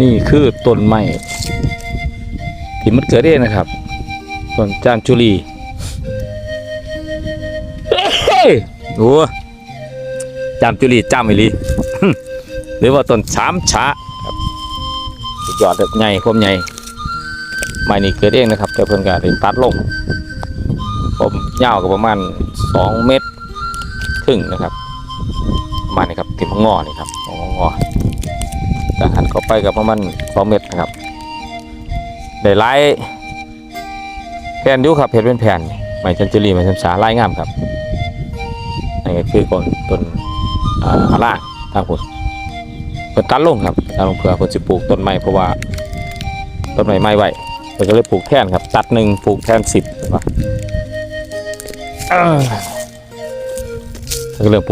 นี่คือต้นไม้ที่มันเกิดเองนะครับต้นจามจุลีเฮ้ยโอ้จามจุลีจามอีหลีหรือว่าต้นสามฉะครับยอดแบบใหญ่ความใหญ่ไม้นี่เกิดเองนะครับ แต่เพิ่นก็ได้ตัดลงผมยาวก็ประมาณสองเมตรครึ่งนะครับประมาณนี้ครับที่มงอนี่ครับของมังง อแต่หันเข้าไปกับประมาณสองเมตรนะครับได้ไล่แผ่นยุครับเห็ดเป็นแผ่นไม้จันจุรีไม้ชันสาไล่งามครับนี่ก็คือคนต้นอาล่างทางผมเพิ่นตัดลงครับตัดลงเพื่อเพิ่นสิปลูกต้นไม้เพราะว่าต้นไม้ไม่ไหวเพิ่นก็เลยปลูกแทนครับ ตัดหนึ่งปลูกแทนสิบว่าเออเริ่มปลูก